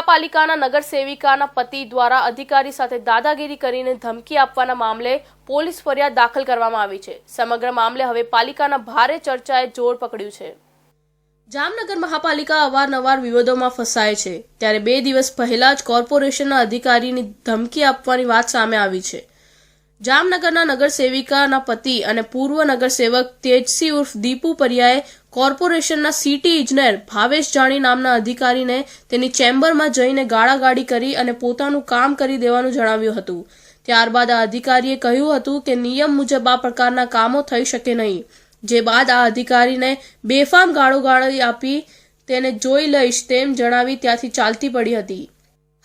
મહાપાલિકાના નગર સેવિકાના પતિ દ્વારા અધિકારી સાથે દાદાગીરી કરીને ધમકી આપવાના મામલે પોલીસ ફરિયાદ દાખલ કરવામાં આવી છે. સમગ્ર મામલે હવે પાલિકાના ભારે ચર્ચાએ જોર પકડ્યું છે. જામનગર મહાપાલિકા અવારનવાર વિવાદોમાં ફસાય છે. ત્યારે બે દિવસ પહેલા જ કોર્પોરેશનના અધિકારીની ધમકી આપવાની વાત સામે આવી છે. જામનગરના નગર સેવિકાના પતિ અને પૂર્વ નગરસેવક તેજસી ઉર્ફ દીપુ પરિયાએ કોર્પોરેશનના સિટી ઇજનેર ભાવેશ જાણી નામના અધિકારીને તેની ચેમ્બરમાં જઈને ગાળાગાળી કરી અને પોતાનું કામ કરી દેવાનું જણાવ્યું હતું. ત્યારબાદ આ અધિકારીએ કહ્યું હતું કે નિયમ મુજબ આ પ્રકારના કામો થઈ શકે નહીં. જે બાદ આ અધિકારીને બેફામ ગાળોગાળી આપી તેને જોઈ લઈશ તેમ જણાવી ત્યાંથી ચાલતી પડી હતી.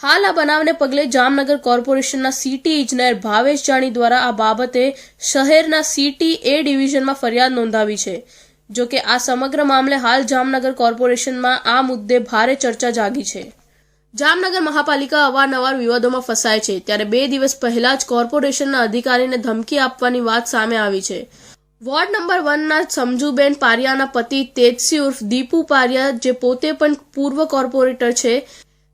હાલ આ બનાવને પગલે જામનગર કોર્પોરેશનના સિટી ઇજનેર ભાવેશ જાણી દ્વારા આ બાબતે શહેરના સિટી એ ડિવિઝનમાં ફરિયાદ નોંધાવી છે. જો કે આ સમગ્ર મામલે હાલ જામનગર કોર્પોરેશનમાં આ મુદ્દે ભારે ચર્ચા જાગી છે. જામનગર મહાપાલિકા અવારનવાર વિવાદોમાં ફસાય છે. ત્યારે બે દિવસ પહેલા જ કોર્પોરેશનના અધિકારીને ધમકી આપવાની વાત સામે આવી છે. વોર્ડ નંબર વનના સમજુબેન પારિયાના પતિ તેજસી ઉર્ફ દીપુ પારિયા, જે પોતે પણ પૂર્વ કોર્પોરેટર છે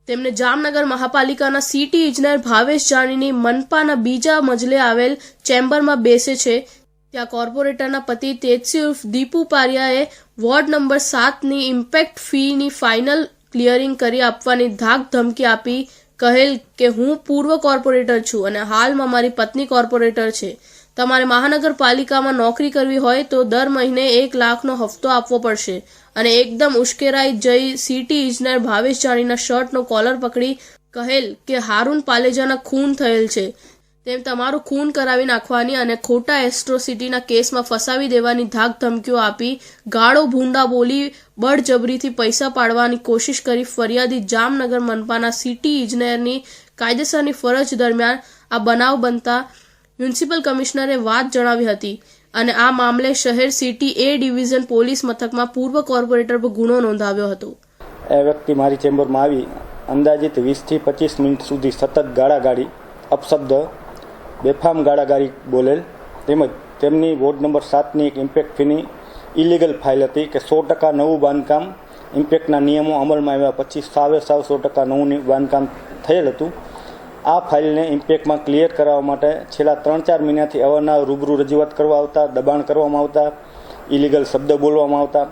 તેમને જામનગર મહાપાલિકાના સિટી ઇજનેર ભાવેશ જાણીની મનપાના બીજા મજલે આવેલ ચેમ્બરમાં બેસે છે. ત્યાં કોર્પોરેટરના પતિ તેજસી ઉર્ફ દીપુ પારિયાએ વોર્ડ નંબર સાતની ઇમ્પેક્ટ ફીની ફાઇનલ ક્લિયરિંગ કરી આપવાની ધાક ધમકી આપી, કહેલ કે હું પૂર્વ કોર્પોરેટર છું અને હાલમાં મારી પત્ની કોર્પોરેટર છે. તમારે મહાનગરપાલિકામાં નોકરી કરવી હોય તો દર મહિને એક લાખનો હફતો આપવો પડશે. અને એકદમ ઉશ્કેરાઈ જઈ સિટી ઇજનેર ભાવેશ જાણીના શર્ટનો કોલર પકડી કહેલ કે હારૂન પાલેજાના ખૂન થયેલ છે. તેમ તમારું ખૂન કરાવી નાખવાની અને ખોટા એસ્ટ્રોસિટીના કેસમાં ફસાવી દેવાની ધાક ધમકીઓ આપી ગાળો ભૂંડા બોલી બળજબરીથી પૈસા પાડવાની કોશિશ કરી ફરિયાદી જામનગર મનપાના સિટી ઇજનેરની કાયદેસરની ફરજ દરમિયાન આ બનાવ બનતા મ્યુનિસિપલ કમિશનરે વાત જણાવી હતી અને આ મામલે શહેર સિટી એ ડિવિઝન પોલીસ મથકમાં પૂર્વ કોર્પોરેટર પર ગુનો નોંધાવ્યો હતો. એ વ્યક્તિ મારી ચેમ્બરમાં આવી. અંદાજિત વીસથી પચીસ મિનિટ સુધી સતત ગાળાગાળી, અપશબ્દ, બેફામ ગાળાગાળી બોલેલ તેમજ તેમની વોર્ડ નંબર સાતની એક ઇમ્પેક્ટ ફીની ઇલીગલ ફાઇલ હતી કે સો ટકા નવું બાંધકામ ઇમ્પેક્ટના નિયમો અમલમાં આવ્યા પછી સાવે સાવ સો ટકા નવું બાંધકામ થયેલ હતું. આ ફાઇલને ઇમ્પેક્ટમાં ક્લિયર કરાવવા માટે છેલ્લા ત્રણ ચાર મહિનાથી અવારનવાર રૂબરૂ રજૂઆત કરવા આવતા, દબાણ કરવામાં આવતા ઇલીગલ શબ્દ બોલવામાં આવતા.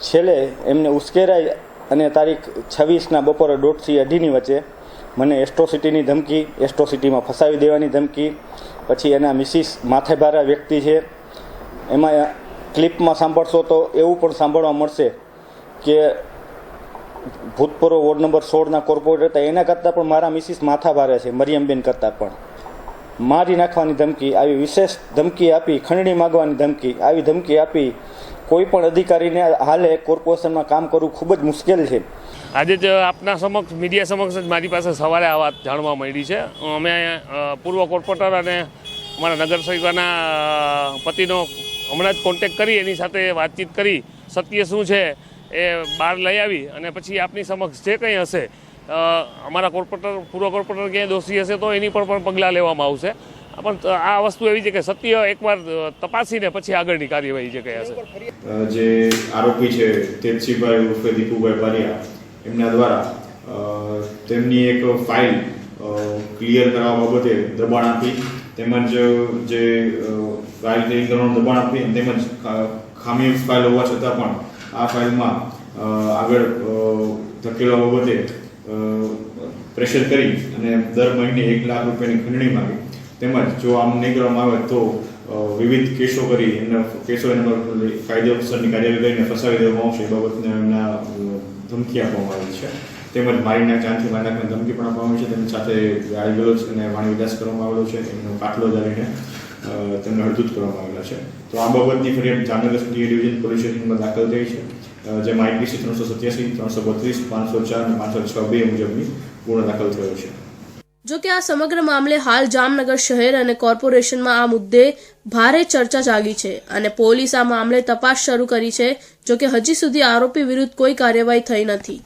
છેલ્લે એમને ઉશ્કેરાઈ અને તારીખ છવ્વીસના બપોરે દોઢથી અઢીની વચ્ચે મને એસ્ટ્રોસિટીની ધમકી, એસ્ટ્રોસિટીમાં ફસાવી દેવાની ધમકી, પછી એના મિસિસ માથેભારા વ્યક્તિ છે. એમાં ક્લિપમાં સાંભળશો તો એવું પણ સાંભળવા મળશે કે ભૂતપૂર્વ વોર્ડ નંબર સોળના કોર્પોરેટર હતા. એના કરતાં પણ મારા મિસિસ માથા ભારે છે મરિયમબેન કરતાં પણ. મારી નાખવાની ધમકી આવી વિશેષ ધમકી આપી ખંડણી માગવાની ધમકી આવી ધમકી આપી કોઈ પણ અધિકારીને હાલે કોર્પોરેશનમાં કામ કરવું ખૂબ જ મુશ્કેલ છે. આજે જ આપના સમક્ષ મીડિયા સમક્ષ જ મારી પાસે સવારે આ વાત જાણવા મળી છે. અમે પૂર્વ કોર્પોરેટર અને અમારા નગરસેવિકાના અ, પતિનો હમણાં જ કોન્ટેક કરી એની સાથે વાતચીત કરી. સત્ય શું છે? એ બહાર લઈ આવી અને પછી આપની સમક્ષ જે કંઈ હશે અમારા કોર્પોરેટર, પૂર્વ કોર્પોરેટર ક્યાંય દોષી હશે તો એની પર પણ પગલાં લેવામાં આવશે. પણ આ વસ્તુ એવી છે કે સત્ય એકવાર તપાસીને પછી આગળની કાર્યવાહી જે કંઈ હશે. જે આરોપી છે, તેજસિંહભાઈ ઉર્ફે દીપુભાઈ બારિયા એમના દ્વારા તેમની એક ફાઇલ ક્લિયર કરવા બાબતે દબાણ આપી, તેમજ, જે ફાઇલ ક્લિયર કરવાનું દબાણ આપી તેમજ ખામી ફાઇલ હોવા છતાં પણ આ ફાઇલમાં આગળ ધકેલવા બાબતે પ્રેશર કરી અને દર મહિને એક લાખ રૂપિયાની ખંડણી માગી. તેમજ જો આમ નહીં કરવામાં આવે તો વિવિધ કેસો કરી એમના કેસો એના પર કાયદેસરની કાર્યવાહી કરીને ફસાવી દેવામાં આવશે, એ બાબતને એમના ધમકી આપવામાં આવી છે. તેમજ મારીના ચાંદથી મારી નાખવાની ધમકી પણ આપવામાં આવી છે. તેમની સાથે ગાળી ગલોચ અને વાણી વિલાસ કરવામાં આવેલો છે. એમનો કાટલો જાળીને તેમને હળદૂત કરવામાં આવેલા છે. તો આ બાબતની ફરિયાદ જામનગર સિટી ડિવિઝન પોલીસ દાખલ થઈ છે. જેમાં આઈપીસી ત્રણસો સત્યાસી, ત્રણસો બત્રીસ, પાંચસો ચાર અને પાંચસો છ બે મુજબની પૂર્ણ દાખલ થયો છે. જો કે આ સમગ્ર મામલે હાલ જામનગર શહેર અને કોર્પોરેશનમાં આ મુદ્દે ભારે ચર્ચા જાગી છે અને પોલીસ આ મામલે તપાસ શરૂ કરી છે જો કે હજી સુધી આરોપી વિરુદ્ધ કોઈ કાર્યવાહી થઈ નથી.